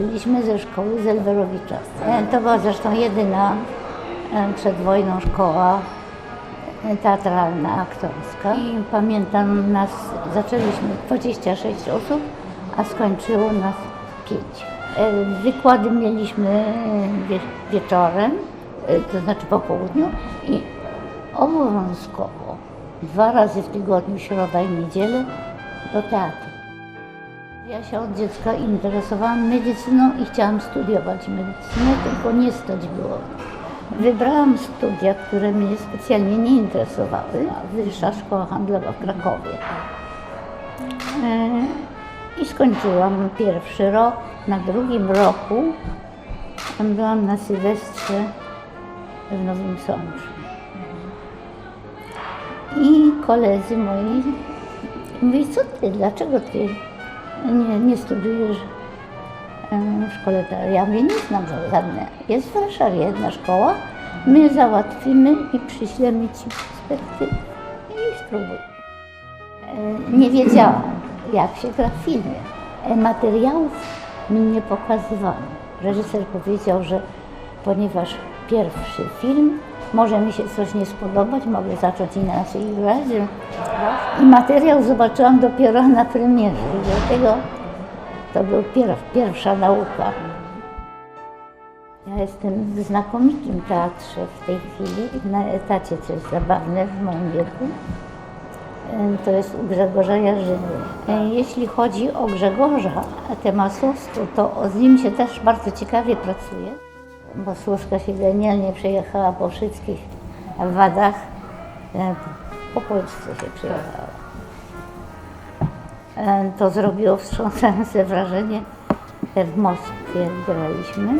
Byliśmy ze szkoły Zelwerowicza. E, To była zresztą jedyna e, przed wojną szkoła e, teatralna, aktorska. I pamiętam nas, zaczęliśmy 26 osób, a skończyło nas 5. Wykłady mieliśmy wie, wieczorem, to znaczy po południu i obowiązkowo dwa razy w tygodniu, środa i niedzielę, do teatru. Ja się od dziecka interesowałam medycyną i chciałam studiować medycynę, tylko nie stać było. Wybrałam studia, które mnie specjalnie nie interesowały. Wyższa Szkoła Handlowa w Krakowie. E, I skończyłam pierwszy rok. Na drugim roku byłam na Sylwestrze w Nowym Sączu. I koledzy moi mówili, co ty, dlaczego ty nie, nie studiujesz w szkole? Ja mówię, nie znam żadne. Jest w Warszawie jedna szkoła, my załatwimy i przyślemy ci perspektywy i spróbuj. E, Nie wiedziałam, jak się gra w filmie. E, Materiałów mi nie pokazywano. Reżyser powiedział, że ponieważ pierwszy film, może mi się coś nie spodobać, mogę zacząć inaczej grać. I materiał zobaczyłam dopiero na premierze. Dlatego to była pier, pierwsza nauka. Ja jestem w znakomitym teatrze w tej chwili, na etacie, co jest zabawne w moim wieku. To jest u Grzegorza Jarzyny. E, Jeśli chodzi o Grzegorza Temasowskiego, to z nim się też bardzo ciekawie pracuje, bo Służka się genialnie przejechała po wszystkich wadach. E, Po Polsce się przejechała. E, To zrobiło wstrząsające wrażenie. E, W Moskwie graliśmy.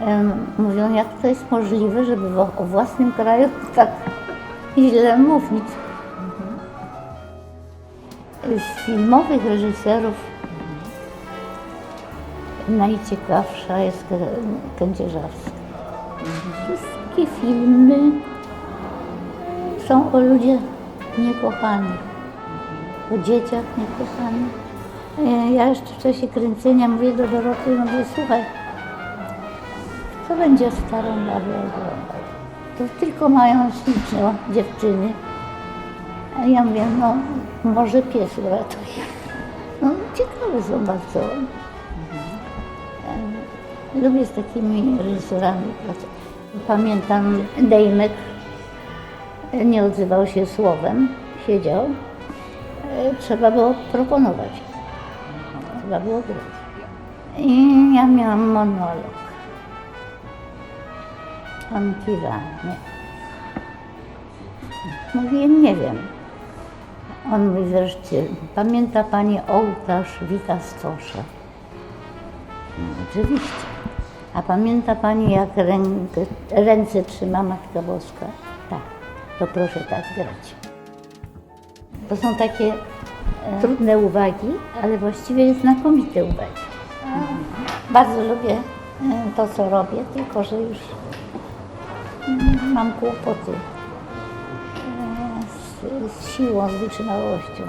Em, Mówią, jak to jest możliwe, żeby o własnym kraju tak źle mówić. Z filmowych reżyserów najciekawsza jest Kę- Kędzierzawska. Wszystkie filmy są o ludziach niekochanych, o dzieciach niekochanych. E, Ja jeszcze w czasie kręcenia mówię do Doroty, mówię, słuchaj, co będzie starą babę oglądał? To tylko mają śliczne dziewczyny. A ja mówię, no może pies uratuje. No ciekawe są bardzo. Lubię z takimi pracować. Pamiętam Dejmek nie odzywał się słowem, siedział. E, Trzeba było proponować. Trzeba było grać. I ja miałam monolog. On kiwa, nie. Mówię, nie wiem. On mówi wreszcie, pamięta Pani ołtarz Wita Stosza? No, oczywiście. A pamięta Pani, jak rękę, ręce trzyma Matka Boska? Tak. To proszę tak grać. To są takie e, trudne uwagi, ale właściwie znakomite uwagi. Bardzo lubię e, to, co robię, tylko że już mm, mam kłopoty e, z, z siłą, z wytrzymałością.